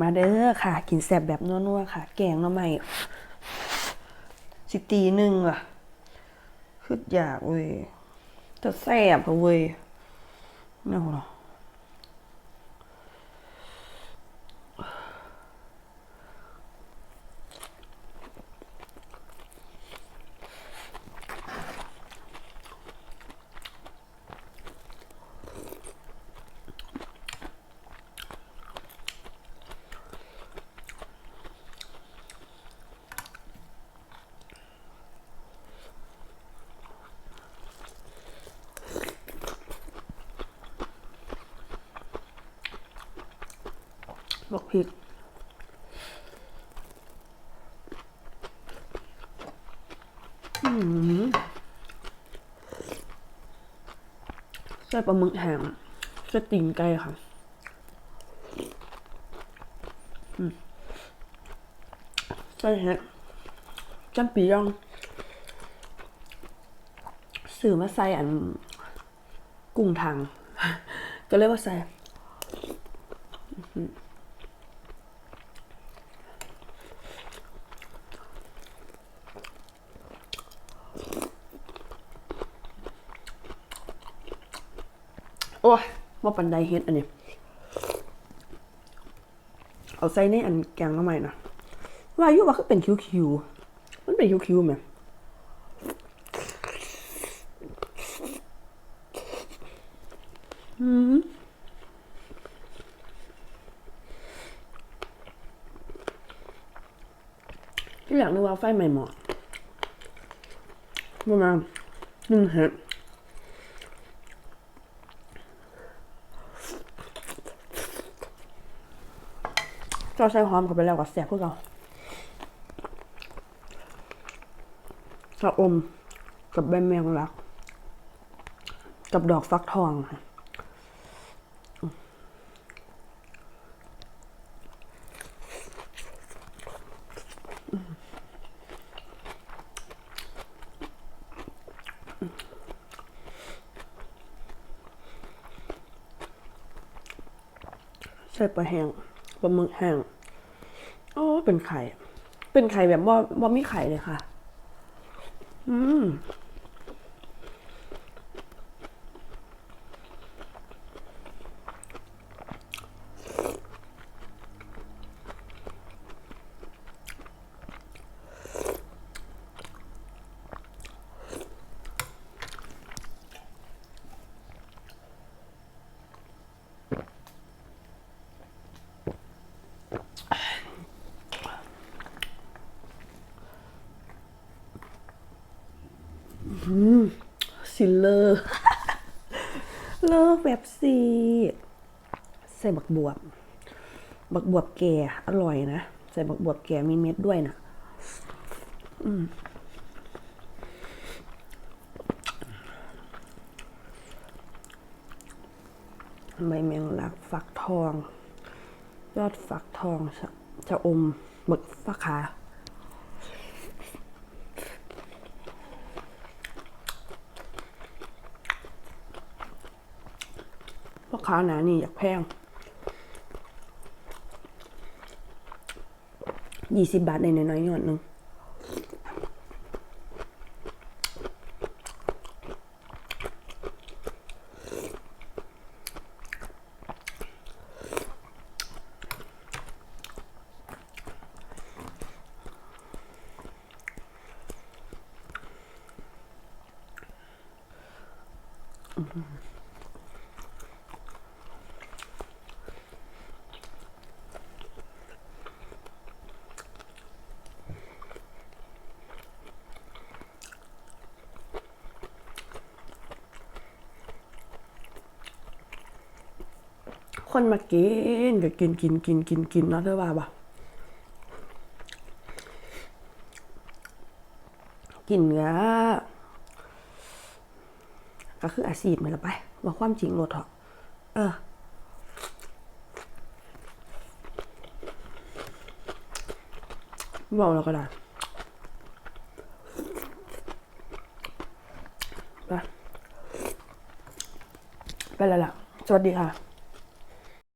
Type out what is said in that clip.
มาเด้อค่ะ กินแซบแบบนัวๆค่ะ แกงหน่อไม้สิตีหนึ่งอะคืออยากเว้ยจะแซบเว้ยไม่เอาห บอกผิดใส่ปลาหมึกแห้งใส่ตีนไก่ค่ะใส่เห็ดจัมปียองสื่อมาใส่อันกุ้งทาง ก็เลยว่าใส่ โอ้ยว่าปันไดเฮ็ดอันนี้ เอาใส่ในอันแกงทำไมนะว่าอยุว่าคือเป็นคิวๆมันเป็นคิวๆไหมอืมที่อยากนึกว่าไฟใหม่หมอประมาณหนึ่งเห็ด เจ้าใส่หอมเข้าไปแล้วก็แสบพวกเราชะอมกับใบแมงลัก กับดอกฟักทองค่ะใส่ปลาแห้ง ปลาหมึกแห้งโอ้เป็นไข่ เป็นไข่แบบว่าว่ามีไข่เลยค่ะ อืม สิเลอร์เลิกแบบสีใส่บักบวบ บักบวบแก่อร่อยนะ ใส่บักบวบแก่มีเม็ดด้วยนะอืมใบแมงลักฟักทอง ยอดฟักทองชะอมหมึกฟักขา ค้าหนานี่อยากแพงยี่สิบบาทในน้อยๆหยอดหนึ่ง คนมากินก็กินกินกินกินกินเนาะเธอว่าปะกินก็ก็คืออาชีพนี่แหละไปบอกความจริงโลดเถอะเออบอกแล้วก็ได้ไปไปแล้วล่ะ สวัสดีค่ะ